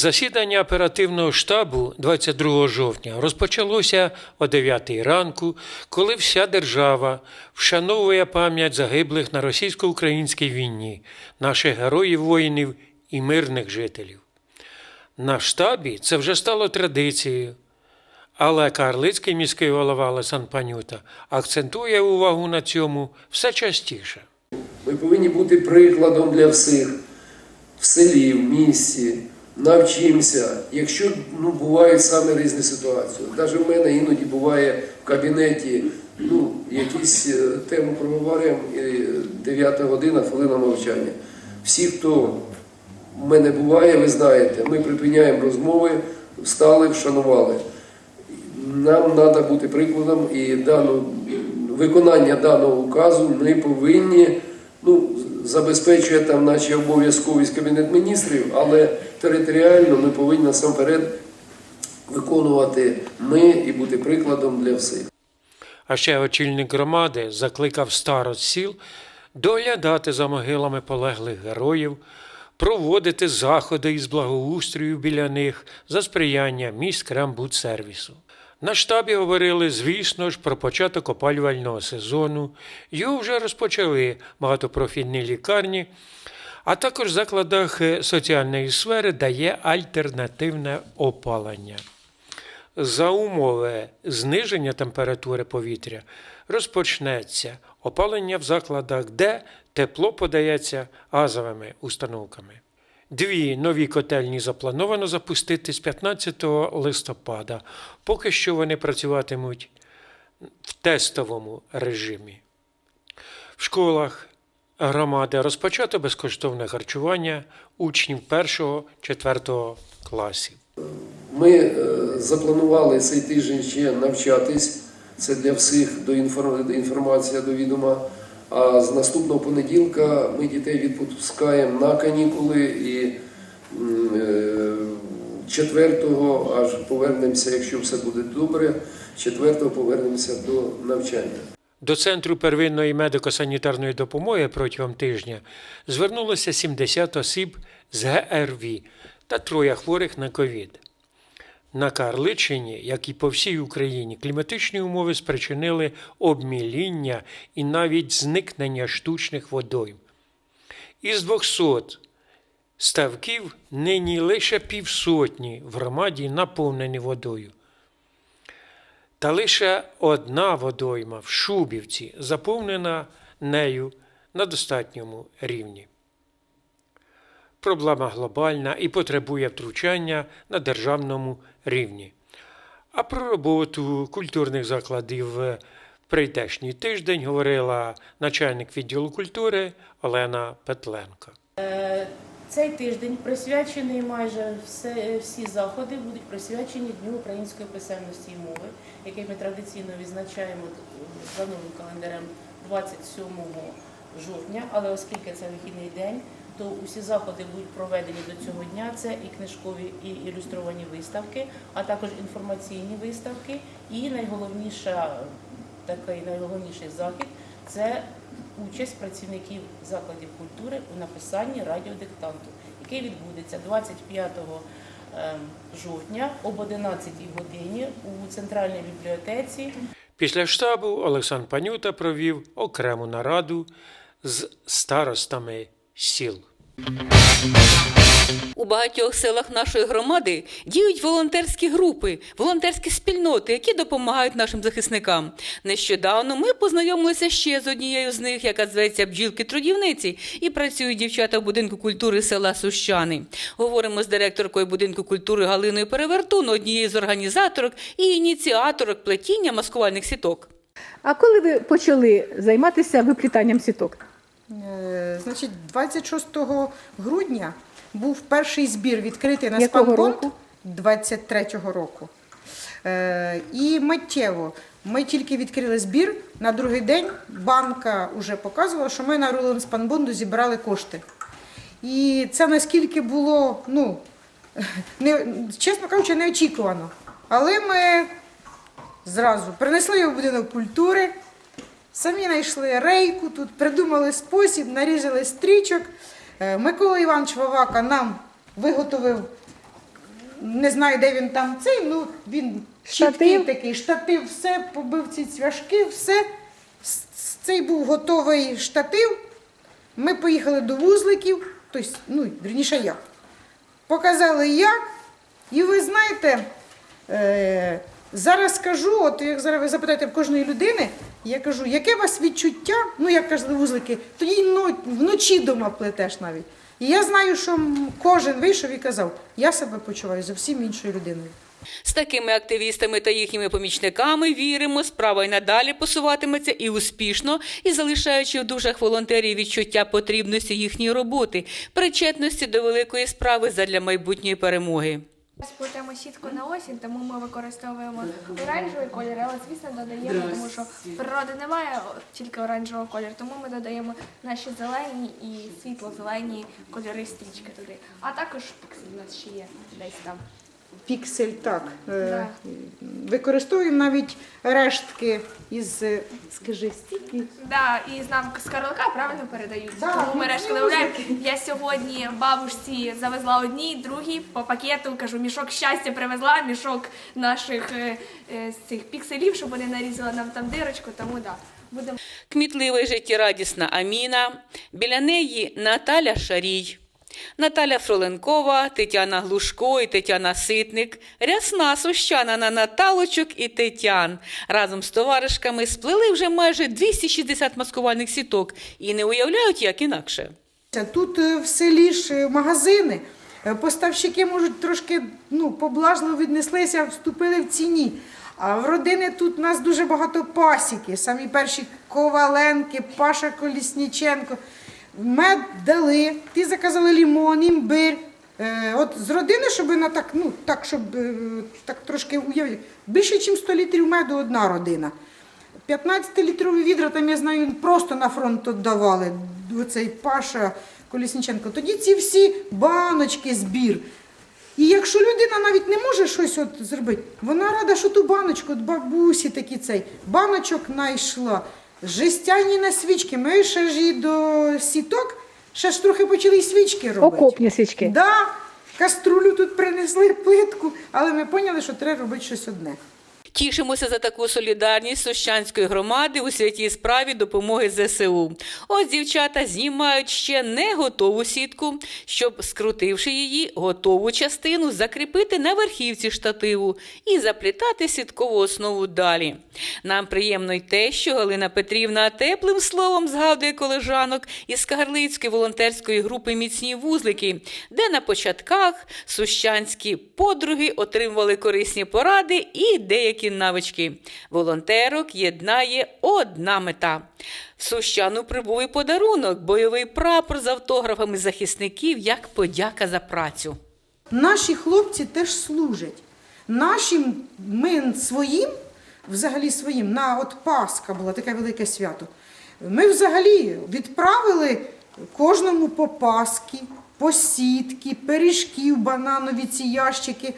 Засідання оперативного штабу 22 жовтня розпочалося о 9 ранку, коли вся держава вшановує пам'ять загиблих на російсько-українській війні, наших героїв воїнів і мирних жителів. На штабі це вже стало традицією. Але Карлицький міський голова Олесан Панюта акцентує увагу на цьому все частіше. Ми повинні бути прикладом для всіх в селі, в місті. Навчимося, якщо ну, бувають саме різні ситуації. Навіть в мене іноді буває в кабінеті ну, якісь е, тему проговорюємо, і 9 година, хвилина мовчання. Всі, хто в мене буває, ви знаєте, ми припиняємо розмови, встали, вшанували. Нам треба бути прикладом і дану, виконання даного указу ми повинні, ну, забезпечує там наші обов'язковість Кабінет міністрів, але територіально ми повинні насамперед виконувати ми і бути прикладом для всіх. А ще очільник громади закликав старост сіл доглядати за могилами полеглих героїв, проводити заходи із благоустрою біля них за сприяння міськ Крембудсервісу. На штабі говорили, звісно ж, про початок опалювального сезону. Його вже розпочали багатопрофільні лікарні, а також в закладах е, соціальної сфери дає альтернативне опалення. За умови зниження температури повітря розпочнеться опалення в закладах, де тепло подається газовими установками. Дві нові котельні заплановано запустити з 15 листопада. Поки що вони працюватимуть в тестовому режимі. В школах громади розпочато безкоштовне харчування учнів 1-4 класів. Ми е, запланували цей тиждень ще навчатись. Це для всіх до інфор- інформація до відома. А з наступного понеділка ми дітей відпускаємо на канікули і м, е, четвертого аж повернемося, якщо все буде добре, четвертого повернемося до навчання. До Центру первинної медико-санітарної допомоги протягом тижня звернулося 70 осіб з ГРВІ та троє хворих на ковід. На Карличині, як і по всій Україні, кліматичні умови спричинили обміління і навіть зникнення штучних водойм. Із 200 ставків нині лише півсотні в громаді наповнені водою. Та лише одна водойма в Шубівці заповнена нею на достатньому рівні. Проблема глобальна і потребує втручання на державному рівні. А про роботу культурних закладів в прийдешній тиждень говорила начальник відділу культури Олена Петленко. Цей тиждень присвячений майже все, всі заходи будуть присвячені Дню української писемності і мови, який ми традиційно відзначаємо за новим календарем 27 жовтня. Але оскільки це вихідний день, то усі заходи будуть проведені до цього дня. Це і книжкові, і ілюстровані виставки, а також інформаційні виставки. І найголовніша такий найголовніший захід це участь працівників закладів культури у написанні радіодиктанту, який відбудеться 25 ем, жовтня об 11 годині у центральній бібліотеці. Після штабу Олександр Панюта провів окрему нараду з старостами сіл. У багатьох селах нашої громади діють волонтерські групи, волонтерські спільноти, які допомагають нашим захисникам. Нещодавно ми познайомилися ще з однією з них, яка зветься бджілки трудівниці, і працюють дівчата в будинку культури села Сущани. Говоримо з директоркою будинку культури Галиною Перевертун, однією з організаторок і ініціаторок плетіння маскувальних сіток. А коли ви почали займатися виплітанням сіток? Е, Значить, 26 грудня був перший збір відкритий на року? 23-го року. Е, І миттєво ми тільки відкрили збір. На другий день банка вже показувала, що ми на рулон спанбонду зібрали кошти. І це наскільки було, ну, не, чесно кажучи, неочікувано. Але ми зразу принесли його в будинок культури. Самі знайшли рейку, тут придумали спосіб, нарізали стрічок. Е, Микола Іванович Вавака нам виготовив не знаю, де він там цей, ну він Штатив. чіткий такий, штатив, все, побив ці цвяшки, все. С- с- Цей був готовий штатив. Ми поїхали до вузликів, тобто, ну, вірніше я. Показали як. І ви знаєте, е, зараз скажу, от як зараз ви запитаєте в кожної людини, я кажу, яке у вас відчуття, ну як кажуть вузлики, й вночі дома плетеш навіть. І я знаю, що кожен вийшов і казав, я себе почуваю зовсім іншою людиною. З такими активістами та їхніми помічниками віримо, справа й надалі посуватиметься і успішно, і залишаючи в душах волонтерів відчуття потрібності їхньої роботи, причетності до великої справи задля майбутньої перемоги. Сплетемо сітку на осінь, тому ми використовуємо оранжевий колір, але звісно додаємо, тому що природи немає тільки оранжевого кольору, тому ми додаємо наші зелені і світло-зелені кольори стрічки туди. А також піксель у нас ще є десь там. Піксель так. Е, Да. Використовуємо навіть рештки із, е, скажи, стільки. Да, і з нам з Карлика правильно передають. Да, тому ми решки ну. Я сьогодні бабушці завезла одній, другій по пакету, кажу, мішок щастя привезла, мішок наших е, е, цих пікселів, щоб вони нарізали нам там дирочку, тому да. Будемо Кмітлива життєрадісна Аміна, біля неї Наталя Шарій. Наталя Фроленкова, Тетяна Глушко і Тетяна Ситник, рясна сущана на Наталочок і Тетян. Разом з товаришками сплели вже майже 260 маскувальних сіток і не уявляють, як інакше. Тут е, в селі ж е, магазини. Е, Поставщики можуть трошки ну, поблажливо віднеслися, вступили в ціні. А в родини тут у нас дуже багато пасіки. Самі перші Коваленки, Паша Колісніченко. Мед дали, ті заказали лімон, імбир. Е, от з родини, щоб на так, ну, так, щоб е, так трошки уявити, більше, ніж 100 літрів меду одна родина. 15-літрові відра, там я знаю, просто на фронт віддавали. Оцей Паша Колісніченко. Тоді ці всі баночки збір. І якщо людина навіть не може щось от зробити, вона рада, що ту баночку, от бабусі такі цей, баночок знайшла. Жестяні на свічки. Ми ще ж і до сіток, ще ж трохи почали й свічки робити. Окопні свічки. Да, каструлю тут принесли плитку, але ми поняли, що треба робити щось одне. Тішимося за таку солідарність Сущанської громади у святій справі допомоги ЗСУ. Ось дівчата знімають ще не готову сітку, щоб, скрутивши її, готову частину закріпити на верхівці штативу і заплітати сіткову основу далі. Нам приємно й те, що Галина Петрівна теплим словом згадує колежанок із Кагарлицької волонтерської групи Міцні вузлики, де на початках сущанські подруги отримували корисні поради і деякі навички. Волонтерок єднає одна мета. В Сущану прибув і подарунок, бойовий прапор з автографами захисників як подяка за працю. Наші хлопці теж служать. Нашим, ми своїм, взагалі своїм, на от Пасха була таке велике свято. Ми взагалі відправили кожному по паски, по сітки, пиріжків, бананові ці ящики,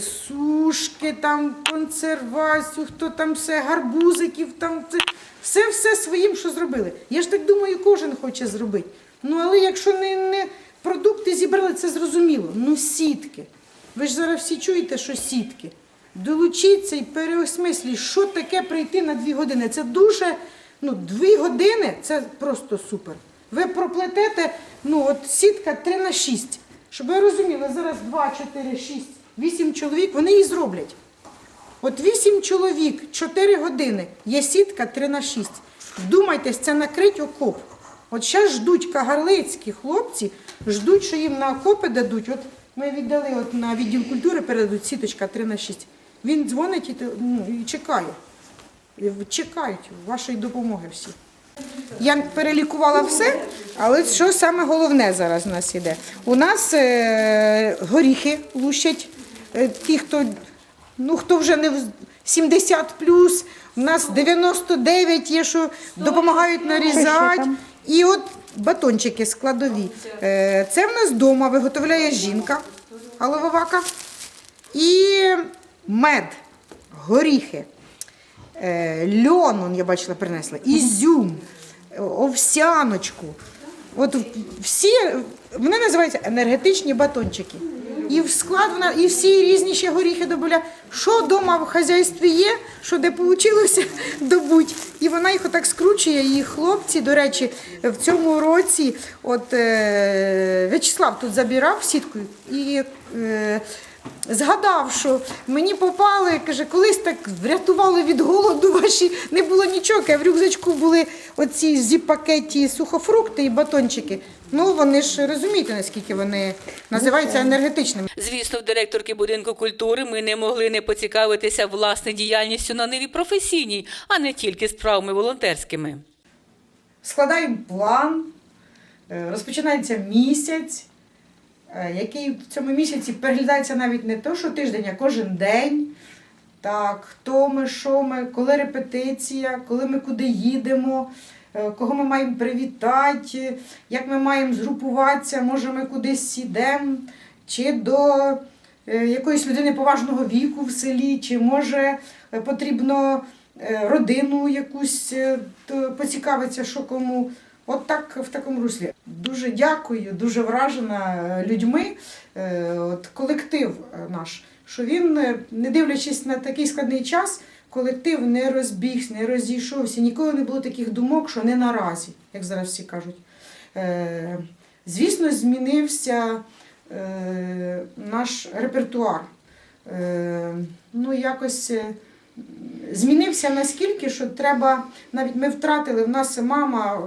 сушки, там, консервацію, хто там все, гарбузиків, там це, все, все своїм, що зробили. Я ж так думаю, кожен хоче зробити. Ну, але якщо не, не продукти зібрали, це зрозуміло. Ну, сітки. Ви ж зараз всі чуєте, що сітки. Долучіться і переосмисліть, що таке прийти на дві години. Це дуже, ну, дві години це просто супер. Ви проплетете, ну, от сітка 3 на 6. Щоб ви розуміли, зараз 2, 4, 6, 8 чоловік, вони її зроблять. От 8 чоловік, 4 години, є сітка 3 на 6. Вдумайтесь, це накрить окоп. От зараз ждуть кагарлицькі хлопці, ждуть, що їм на окопи дадуть. От ми віддали от на відділ культури, передадуть сіточка 3 на 6. Він дзвонить і, ну, і чекає. Чекають вашої допомоги всі. Я перелікувала все, але що саме головне зараз у нас іде? У нас е, горіхи лущать, ті, хто, ну, хто вже не 70 плюс, у нас 99 є, що допомагають нарізати. І от батончики складові. Е, Це в нас вдома виготовляє жінка голововака. І мед, горіхи. Е, льон, он, я бачила, принесла, ізюм, е, овсяночку. От всі, вони називаються енергетичні батончики. І в склад вона, і всі різні ще горіхи добавляє. Що вдома в хазяйстві є, що де вийшло добуть. І вона їх отак скручує. І хлопці, до речі, в цьому році, от е, В'ячеслав тут забирав сітку і. Е, Згадав, що мені попали, каже, колись так врятували від голоду ваші, не було нічого. А в рюкзачку були оці зіп-пакеті сухофрукти і батончики. Ну вони ж розумієте, наскільки вони називаються енергетичними. Звісно, в директорки будинку культури ми не могли не поцікавитися власне діяльністю на ниві професійній, а не тільки справами волонтерськими. складаємо план, е, розпочинається місяць, е, який в цьому місяці переглядається навіть не то, що тиждень, а кожен день. Так, хто ми, що ми, коли репетиція, коли ми куди їдемо, кого ми маємо привітати, як ми маємо згрупуватися, може ми кудись йдемо, чи до е, якоїсь людини поважного віку в селі, чи може е, потрібно е, родину якусь е, поцікавитися, що кому. От так в такому руслі. Дуже дякую, дуже вражена е, людьми. е, От колектив е, наш, що він, е, не дивлячись на такий складний час, колектив не розбігся, не розійшовся. Ніколи не було таких думок, що не наразі, як зараз всі кажуть. Е, Звісно, змінився е, наш репертуар. Е, Ну, якось змінився наскільки, що треба, навіть ми втратили, в нас мама,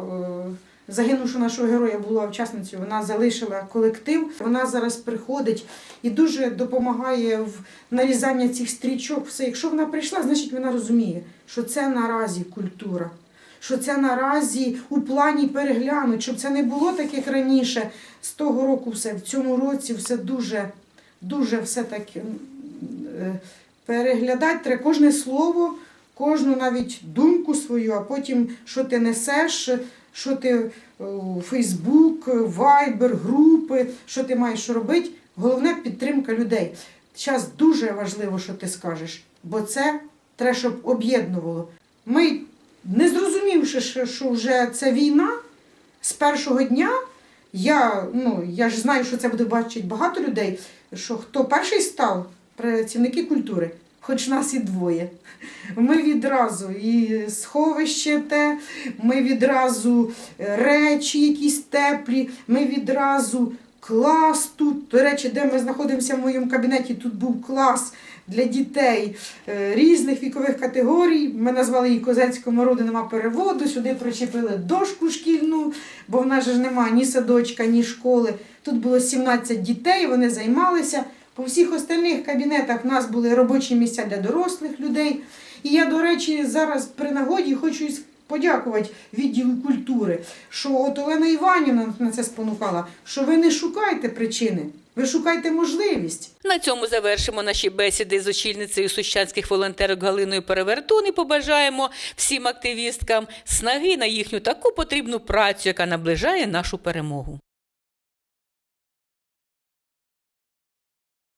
загинувши нашого героя, була учасницею, вона залишила колектив. Вона зараз приходить і дуже допомагає в нарізанні цих стрічок. Все, якщо вона прийшла, значить вона розуміє, що це наразі культура. Що це наразі у плані переглянуть, щоб це не було так, як раніше. З того року все, в цьому році все дуже, дуже все так е, переглядати треба кожне слово, кожну навіть думку свою, а потім що ти несеш, що ти Фейсбук, Вайбер, групи, що ти маєш робити. Головне підтримка людей. Зараз дуже важливо, що ти скажеш, бо це треба, щоб об'єднувало. Ми, не зрозумівши, що, вже це війна, з першого дня я, ну, я ж знаю, що це буде бачити багато людей, що хто перший став, працівники культури, хоч нас і двоє. Ми відразу і сховище те, ми відразу е, речі якісь теплі, ми відразу клас тут. До речі, де ми знаходимося в моєму кабінеті, тут був клас для дітей е, різних вікових категорій. Ми назвали її Козацькому роду нема переводу. Сюди причепили дошку шкільну, бо в нас ж немає ні садочка, ні школи. Тут було 17 дітей, вони займалися. По всіх остальних кабінетах в нас були робочі місця для дорослих людей. І я, до речі, зараз при нагоді хочу подякувати відділу культури, що от Олена Іванівна на це спонукала, що ви не шукайте причини, ви шукайте можливість. На цьому завершимо наші бесіди з очільницею сущанських волонтерок Галиною Перевертун і побажаємо всім активісткам снаги на їхню таку потрібну працю, яка наближає нашу перемогу.